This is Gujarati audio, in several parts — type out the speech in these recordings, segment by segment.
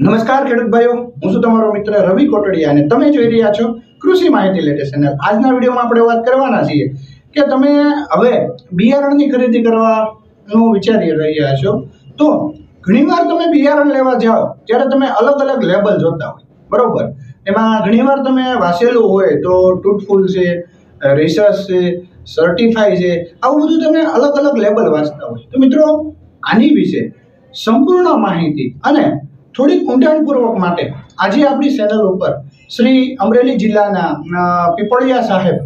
નમસ્કાર ખેડૂત ભાઈઓ, હું છું તમારો મિત્ર રવિ કોટડિયા અને તમે જોઈ રહ્યા છો કૃષિ માહિતી લેટેસ્ટ ચેનલ આજના વિડીયોમાં આપણે વાત કરવાના છીએ કે તમે હવે બિયારણની ખરીદી કરવાનું વિચારી રહ્યા છો, તો ઘણીવાર તમે બિયારણ લેવા જાઓ ત્યારે તમે અલગ અલગ લેબલ જોતા હોય, બરોબર? એમાં ઘણીવાર તમે વાંચેલું હોય તો ટૂટફૂલ છે રિસર્ચ છે સર્ટિફાઈ છે, આવું બધું તમે અલગ અલગ લેબલ વાંચતા હોય. તો મિત્રો, આની વિશે સંપૂર્ણ માહિતી અને થોડીક ઊંડાણપૂર્વક માટે આજે આપણી ચેનલ ઉપર શ્રી અમરેલી જિલ્લાના પીપળિયા સાહેબ,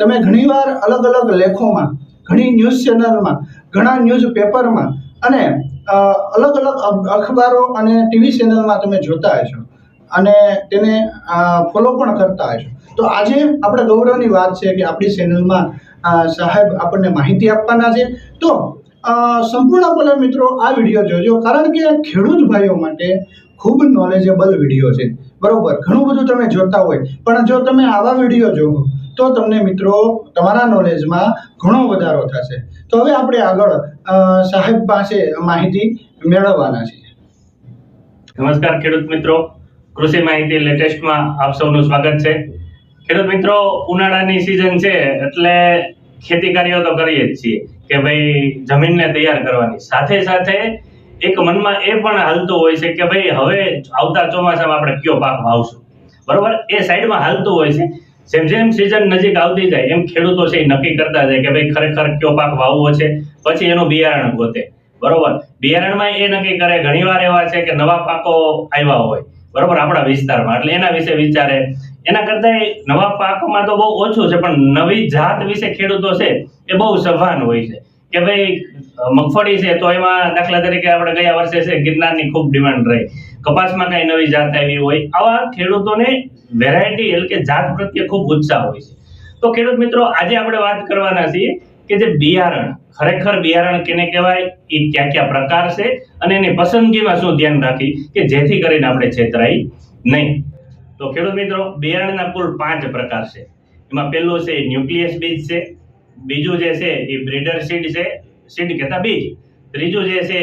તમે ઘણીવાર અલગ અલગ લેખોમાં, ઘણી ન્યૂઝ ચેનલમાં ઘણા ન્યૂઝ પેપરમાં અને અલગ અલગ અખ- અખબારો અને ટીવી ચેનલમાં તમે જોતા હશો અને તેને ફોલો પણ કરતા હશો. તો આજે આપણે ગૌરવની વાત છે કે આપણી ચેનલમાં સાહેબ આપણને માહિતી આપવાના છે. તો અ, સંપૂર્ણપણે મિત્રો આ વીડિયો જોજો કારણ કે ખેડૂત ભાઈઓ માટે ખૂબ નોલેજેબલ વીડિયો છે. બરોબર ઘણું બધું તમે જોતા હોય પણ જો તમે આવા વીડિયો જોવો તો તમને મિત્રો તમારા નોલેજમાં ઘણો વધારો થશે. તો હવે આપણે આગળ સાહેબ પાસે માહિતી મેળવવાના છીએ નમસ્કાર ખેડૂત મિત્રો કૃષિ માહિતી લેટેસ્ટમાં આપ સૌનું સ્વાગત છે. ખેડૂત મિત્રો ઉનાળાની સિઝન છે એટલે ખેતી કાર્યો તો કરીએ જ છીએ. કે ભાઈ જમીનને તૈયાર કરવાની. સાથે સાથે એક મનમાં એ પણ હાલતું હોય છે કે ભાઈ હવે આવતા ચોમાસામાં આપણે કયો પાક વાવશું? બરોબર? એ સાઈડમાં હાલતું હોય છે. જેમ જેમ સિઝન નજીક આવતી જાય, એમ ખેડૂતો છે એ નક્કી કરતા જાય કે ભાઈ ખરેખર કયો પાક વાવવો છે? પછી એનું બિયારણ ગોતે. બરોબર? બિયારણમાં એ નક્કી કરે, ઘણીવાર એવા છે કે નવા પાકો આવ્યા હોય. બરોબર? આપણા વિસ્તારમાં. એટલે એના વિશે વિચારે. એના કરતા નવા પાકોમાં તો બહુ ઓછું છે, પણ નવી જાત વિશે ખેડૂતો છે, એ બહુ સભાન હોય છે. કે ભાઈ, મગફળી છે, તો એમાં દાખલા તરીકે આપણે ગયા વર્ષે છે, ગિરનારની ખૂબ ડિમાન્ડ રહી. કપાસમાં કઈ નવી જાત આવી હોય, આવા ખેડૂતોને વેરાયટી એટલે કે જાત પ્રત્યે ખૂબ ઉત્સાહ હોય છે. તો ખેડૂત મિત્રો, આજે આપણે વાત કરવાના છીએ કે જે બિયારણ, ખરેખર બિયારણ કેને કહેવાય, એ કયા કયા પ્રકાર છે, અને એની પસંદગીમાં શું ધ્યાન રાખી કે જેથી કરીને આપણે છેતરાઈ નહીં. તો ખેડૂત મિત્રો, બિયારણના કુલ પાંચ પ્રકાર છે. એમાં પહેલું છે ન્યુક્લિયસ બીજ છે, બીજું જે છે એ બ્રીડર સીડ છે, સીડ કહેતા બીજ. ત્રીજું જે છે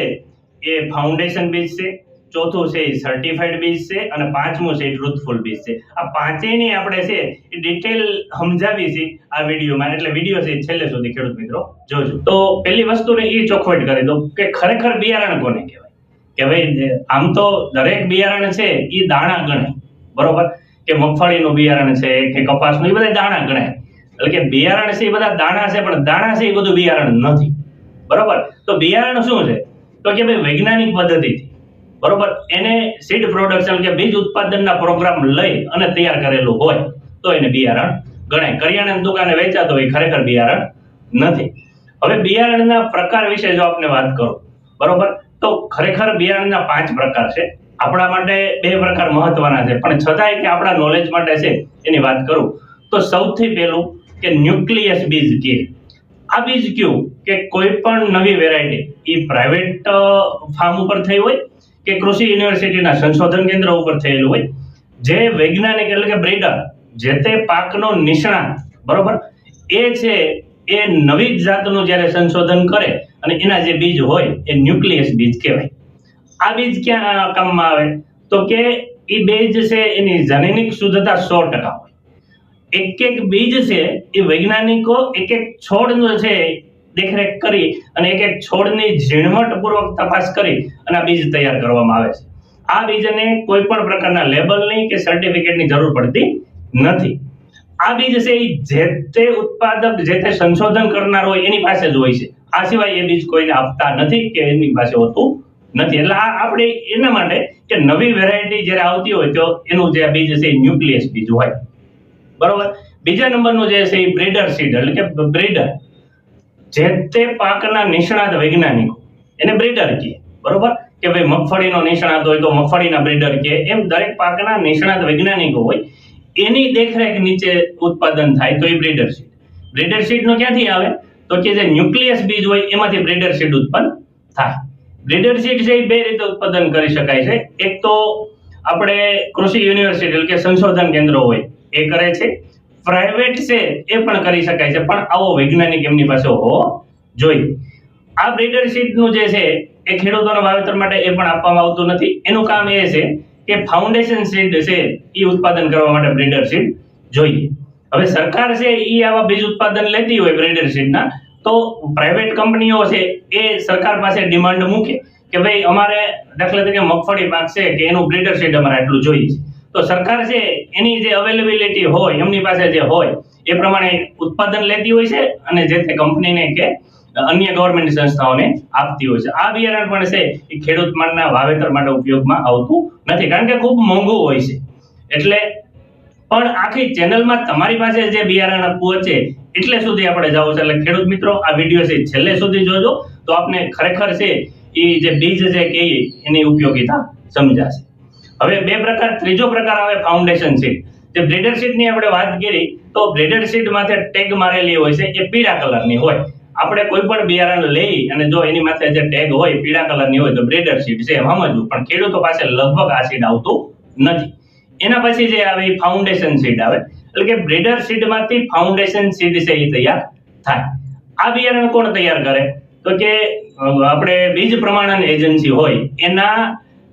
એ ફાઉન્ડેશન બીજ છે, ચોથું છે સર્ટિફાઈડ બીજ છે, અને પાંચમું છે એ ટ્રુથફુલ બીજ છે. આ પાંચેયની આપણે છે એ ડિટેલ સમજાવી છે આ વિડીયોમાં, એટલે વીડિયો છે છેલ્લે સુધી ખેડૂત મિત્રો જોજો. તો પહેલી વસ્તુને એ ચોખવટ કરી દો કે ખરેખર બિયારણ કોને કહેવાય? કે ભાઈ આમ તો દરેક બિયારણ છે એ દાણા ગણે બરોબર? કે મગફળીનું બિયારણ છે, કે કપાસનું, એ બધા દાણા ગણાય. એટલે કે બિયારણ છે એ બધા દાણા છે, પણ દાણા છે એ બધું બિયારણ નથી. બરોબર? તો બિયારણ શું છે? તો કે ભાઈ વૈજ્ઞાનિક પદ્ધતિથી બરોબર? એને સીડ પ્રોડક્શન કે બીજ ઉત્પાદનના પ્રોગ્રામ લઈ અને તૈયાર કરેલું હોય, તો એને બિયારણ ગણાય. કરિયાણાની દુકાને વેચાતો હોય ખરેખર બિયારણ નથી. હવે બિયારણના પ્રકાર વિશે જો આપણે વાત કરું, બરોબર? તો ખરેખર બિયારણના પાંચ પ્રકાર છે. આપણા માટે બે પ્રકાર મહત્વના છે. પણ છતાંય કે આપણા નોલેજ માટે છે, એની વાત કરું, તો સૌથી પહેલું કે ન્યુક્લિયસ બીજ કે. આ બીજ કયું? કે કોઈ પણ નવી વેરાયટી એ પ્રાઇવેટ ફાર્મ ઉપર થઈ હોય કે કૃષિ યુનિવર્સિટીના સંશોધન કેન્દ્ર ઉપર થયેલું હોય. જે વૈજ્ઞાનિક એટલે કે બ્રીડર જે તે પાકનો નિષ્ણાત, બરોબર? એ છે, એ નવી જાતનું જ્યારે સંશોધન કરે અને એના જે બીજ હોય, એ ન્યુક્લિયસ બીજ કહેવાય. આ બીજ ક્યાં કામમાં આવે? તો કે એ બીજ છે એની જનનિક શુદ્ધતા સો ટકા હોય. એક એક બીજ છે એ વૈજ્ઞાનિકો એક એક છોડનો છે દેખરેખ કરી અને એક એક છોડની ઝીણવટપૂર્વક તપાસ કરી અને આ બીજ તૈયાર કરવામાં આવે છે. આ બીજને કોઈ પણ પ્રકારના લેબલની કે સર્ટિફિકેટની જરૂર પડતી નથી. આ બીજ છે એ જે તે ઉત્પાદક, જે તે સંશોધન કરનાર હોય એની પાસે જ હોય છે. આ સિવાય એ બીજ કોઈને આપતા નથી કે એની પાસે હોતું નથી. એટલે આ આપણે એના માટે કે નવી વેરાયટી જ્યારે આવતી હોય તો એનું જે બીજ છે એ ન્યુક્લિયસ બીજ હોય. બરોબર? બીજા નંબરનું જે છે એ બ્રેડર સીડ એટલે કે બ્રેડર જે તે પાકના નિષ્ણાત વૈજ્ઞાનિકો. એને બ્રીડર કહે. બરોબર? કે ભાઈ મગફળીનો નિષ્ણાત હોય તો મગફળીના બ્રેડર કહે. એમ દરેક પાકના નિષ્ણાત વૈજ્ઞાનિકો હોય, એની દેખરેખ નીચે ઉત્પાદન થાય તો એ બ્રેડર સીડ બ્રેડર સીડનો ક્યાંથી આવે? તો કે જે ન્યુક્લિયસ બીજ હોય એમાંથી બ્રેડર સીડ ઉત્પન્ન થાય. સીડ છે એ બે રીતે ઉત્પાદન કરી શકાય છે. એક તો આપણે કૃષિ યુનિવર્સિટી કે સંશોધન કેન્દ્રો હોય, એ કરે છે. પ્રાઇવેટ છે, એ પણ કરી શકાય છે. પણ આવો વૈજ્ઞાનિક એમની પાસે હોવો જોઈએ. આ બ્રીડર સીડનું જે છે, એ ખેડૂતોના વાવેતર માટે એ પણ આપવામાં આવતું નથી. એનું કામ એ છે કે ફાઉન્ડેશન સીડ છે એ ઉત્પાદન કરવા માટે બ્રીડર સીડ જોઈએ. હવે સરકાર છે એ આવા બીજ ઉત્પાદન લેતી હોય બ્રીડર સીડના તો પ્રાઇવેટ કંપનીઓ છે, એ સરકાર પાસે ડિમાન્ડ મૂકે કે ભાઈ અમારે દાખલા તરીકે મગફળી પાક છે કે એનું બ્રીડર સેટ અમારે આટલું જોઈએ તો સરકાર છે, એની જે અવેલેબિલિટી હોય, એમની પાસે જે હોય, એ પ્રમાણે ઉત્પાદન લેતી હોય છે અને જે તે કંપનીને કે અન્ય ગવર્મેન્ટ સંસ્થાઓને આપતી હોય છે. આ બિયારણ પણ છે, એ ખેડૂત માટેના વાવેતર માટે ઉપયોગમાં આવતું નથી. કારણ કે ખૂબ મોંઘું હોય છે. એટલે પણ આખી ચેનલમાં તમારી પાસે જે બિયારણ પહોંચે એટલે સુધી આપણે જવું છે. એટલે ખેડૂત મિત્રો, આ વીડિયો છે, છેલ્લે સુધી જોજો. તો આપને ખરેખર છે એ જે બીજ છે કે એની ઉપયોગીતા સમજાશે. હવે બે પ્રકાર, ત્રીજો પ્રકાર આવે ફાઉન્ડેશન સીડ જે બ્રેડર સીડની આપણે વાત કરી, તો બ્રેડર સીડ માથે ટેગ મારેલી હોય છે, એ પીળા કલરની હોય. આપણે કોઈ પણ બિયારણ લઈ, અને જો એની માથે જે ટેગ હોય, પીળા કલરની હોય, તો બ્રેડર સીડ છે સમજવું પણ ખેડૂતો પાસે લગભગ આ સીડ આવતું નથી. એના પછી જે આવે ફાઉન્ડેશન સીડ આવે. એટલે કે બ્રેડર સીડમાંથી ફાઉન્ડેશન સીડ છે એ તૈયાર થાય. આ બિયારણ કોણ તૈયાર કરે? તો કે આપણે બીજ પ્રમાણન એજન્સી હોય, એના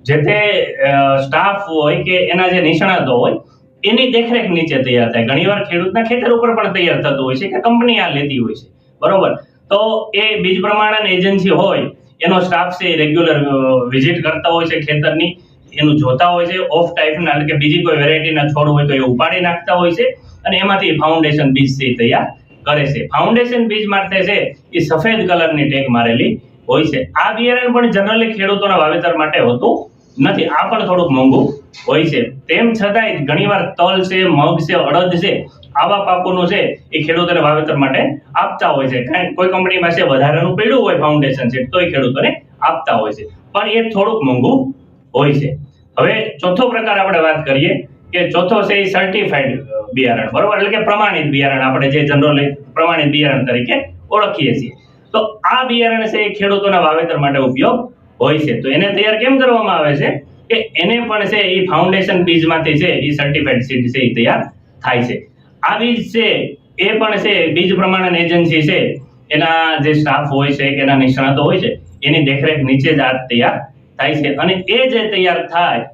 જે તે સ્ટાફ હોય કે એના જે નિષ્ણાતો હોય, એની દેખરેખ નીચે તૈયાર થાય. ઘણીવાર ખેડૂતના ખેતર ઉપર પણ તૈયાર થતું હોય છે કે કંપની આ લેતી હોય છે. બરોબર? તો એ બીજ પ્રમાણન એજન્સી હોય, એનો સ્ટાફ છે રેગ્યુલર વિઝિટ કરતા હોય છે ખેતરની. એનું જોતા હોય છે ઓફ ટાઈપના એટલે કે બીજી કોઈ વેરાયટીના છોડ હોય તો એ ઉપાડી નાખતા હોય છે અને એમાંથી ફાઉન્ડેશન બીજ છે તૈયાર કરે છે. ફાઉન્ડેશન બીજ માટે છે એ સફેદ કલરની ટેગ મારેલી હોય છે. આ બિયારણ પણ જનરલી ખેડૂતોના વાવેતર માટે હોતું નથી. આ પણ થોડુંક મોંઘું હોય છે. તેમ છતાંય ઘણીવાર તલ છે, મગ છે, અડદ છે, આવા પાકોનું છે એ ખેડૂતોને વાવેતર માટે આપતા હોય છે. કારણ કોઈ કંપની પાસે વધારાનું પડ્યું હોય ફાઉન્ડેશન છે તો એ ખેડૂતોને આપતા હોય છે. પણ એ થોડુંક મોંઘું હોય છે. હવે ચોથો પ્રકાર આપણે વાત કરીએ કે ચોથો છે એ સર્ટિફાઈડ બિયારણ. બરોબર? એટલે કે પ્રમાણિત બિયારણ આપણે જે જનરલી પ્રમાણિત બિયારણ તરીકે ઓળખીએ છીએ. તો આ બિયારણ છે એ ખેડૂતોના વાવેતર માટે ઉપયોગ હોય છે. તો એને તૈયાર કેમ કરવામાં આવે છે? કે એને પણ છે એ ફાઉન્ડેશન બીજમાંથી છે એ સર્ટિફાઈડ સીડ છે એ તૈયાર થાય છે. આ બીજ છે એ પણ છે બીજ પ્રમાણન એજન્સી છે. એના જે સ્ટાફ હોય છે કે એના નિષ્ણાતો હોય છે, એની દેખરેખ નીચે જ આ તૈયાર થાય છે. અને એ જે તૈયાર થાય,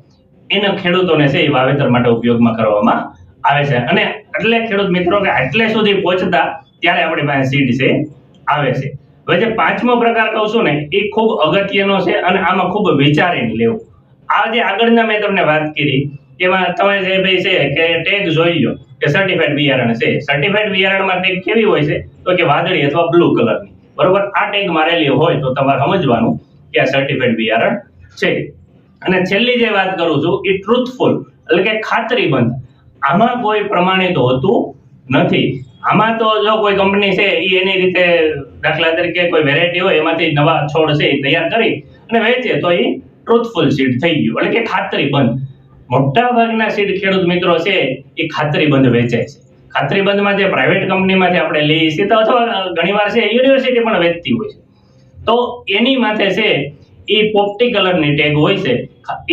એના ખેડૂતોને છે એ વાવેતર માટે ઉપયોગમાં કરવામાં આવે છે. અને એટલે ખેડૂત મિત્રો કે આટલે સુધી પહોંચતા, ત્યારે આપણી પાસે સીડ છે, આવે છે. હવે જે પાંચમો પ્રકાર કહું છું ને, એ ખૂબ અગત્યનો છે અને આમાં ખૂબ વિચારીને લેવું. આ જે આગળના મેં તમને વાત કરી, એમાં તમે જે ભાઈ છે કે ટેગ જોઈ લો, કે સર્ટિફાઈડ બિયારણ છે. સર્ટિફાઈડ બિયારણમાં ટેગ કેવી હોય છે? તો કે વાદળી અથવા બ્લુ કલરની બરોબર? આ ટેગ મારેલી હોય તો તમારે સમજવાનું કે આ સર્ટિફાઈડ બિયારણ છે. અને છેલ્લી જે વાત કરું છું, એ ટ્રુથફુલ એટલે કે ખાતરીબંધ. આમાં કોઈ પ્રમાણિત હોતું નથી. આમાં તો જો કોઈ કંપની છે એ એની રીતે દાખલા તરીકે કોઈ વેરાયટી હોય, એમાંથી નવા છોડ છે એ તૈયાર કરી અને વેચે, તો એ ટ્રુથફુલ સીડ થઈ ગયું. એટલે કે ખાતરીબંધ. મોટા ભાગના સીડ ખેડૂત મિત્રો છે, એ ખાતરીબંધ વેચે છે. ખાતરીબંધમાં જે પ્રાઇવેટ કંપનીમાંથી આપણે લઈએ છીએ, તો અથવા ઘણીવાર છે યુનિવર્સિટી પણ વેચતી હોય છે. તો એની માથે છે એ પોપટી કલરની ટેગ હોય છે.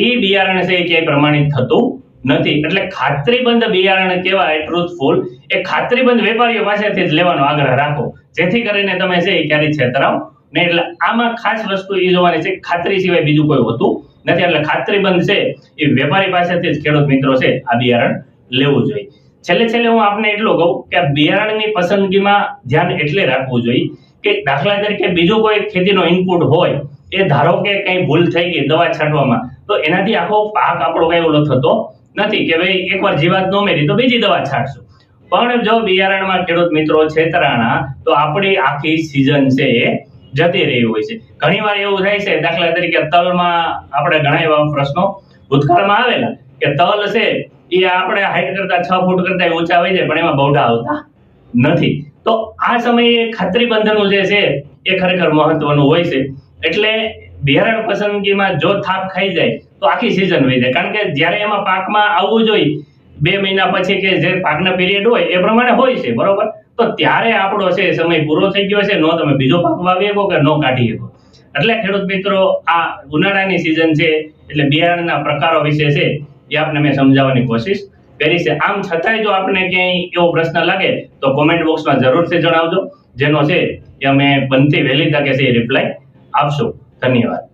એ બિયારણ છે એ ક્યાંય પ્રમાણિત થતું નથી. એટલે ખાતરીબંધ બિયારણ કહેવાય ટ્રુથફુલ એ ખાતરીબંધ વેપારીઓ પાસેથી જ લેવાનો આગ્રહ રાખો. જેથી કરીને તમે છે એ ક્યારેય છેતરાવ નહીં. એટલે આમાં ખાસ વસ્તુ એ જોવાની છે ખાતરી સિવાય બીજું કોઈ હોતું નથી. એટલે ખાતરીબંધ છે એ વેપારી પાસેથી જ ખેડૂત મિત્રો છે આ બિયારણ લેવું જોઈએ. છેલ્લે છેલ્લે હું આપને એટલું કહું કે આ બિયારણની પસંદગીમાં ધ્યાન એટલે રાખવું જોઈએ કે દાખલા તરીકે બીજો કોઈ ખેતીનો ઇનપુટ હોય એ ધારો કે કંઈ ભૂલ થઈ ગઈ દવા છાંટવામાં, તો એનાથી આખો પાક આપણો કઈ ઓલો થતો નથી કે ભાઈ એકવાર જીવાત ન મેરી તો બીજી દવા છાંટશું. પણ જો બિયારણમાં ખેડૂત મિત્રો છેતરાણા, તો આપણી આખી સિઝન છે એ જતી રહી હોય છે. ઘણીવાર એવું થાય છે, દાખલા તરીકે તલમાં આપણે ઘણા એવા પ્રશ્નો ભૂતકાળમાં આવેલા, કે તલ છે એ આપણે હાઈટ કરતા છ ફૂટ કરતા ઊંચા હોય છે પણ એમાં બહુડા આવતા નથી. તો આ સમયે ખાતરીબંધનું જે છે, એ ખરેખર મહત્વનું હોય છે. એટલે બિયારણ પસંદગીમાં જો થાપ ખાઈ જાય, તો આખી સિઝન વહી જાય. કારણ કે જ્યારે એમાં પાકમાં આવવું જોઈએ, બે મહિના પછી કે જે પાકના પીરિયડ હોય, એ પ્રમાણે હોય છે, બરોબર? તો ત્યારે આપણો છે, સમય પૂરો થઈ ગયો છે, નો તમે બીજો પાક વાવી શકો કે નો કાઢી શકો. એટલે ખેડૂત મિત્રો, આ ઉનાળાની સિઝન છે, એટલે બિયારણના પ્રકારો વિશે છે, એ આપને મેં સમજાવવાની કોશિશ કરી છે. આમ છતાંય જો આપને ક્યાંય એવો પ્રશ્ન લાગે, તો કોમેન્ટ બોક્સમાં જરૂરથી જણાવજો. જેનો છે, એ અમે બનતી વહેલી તકે છે રિપ્લાય આપશું ધન્યવાદ.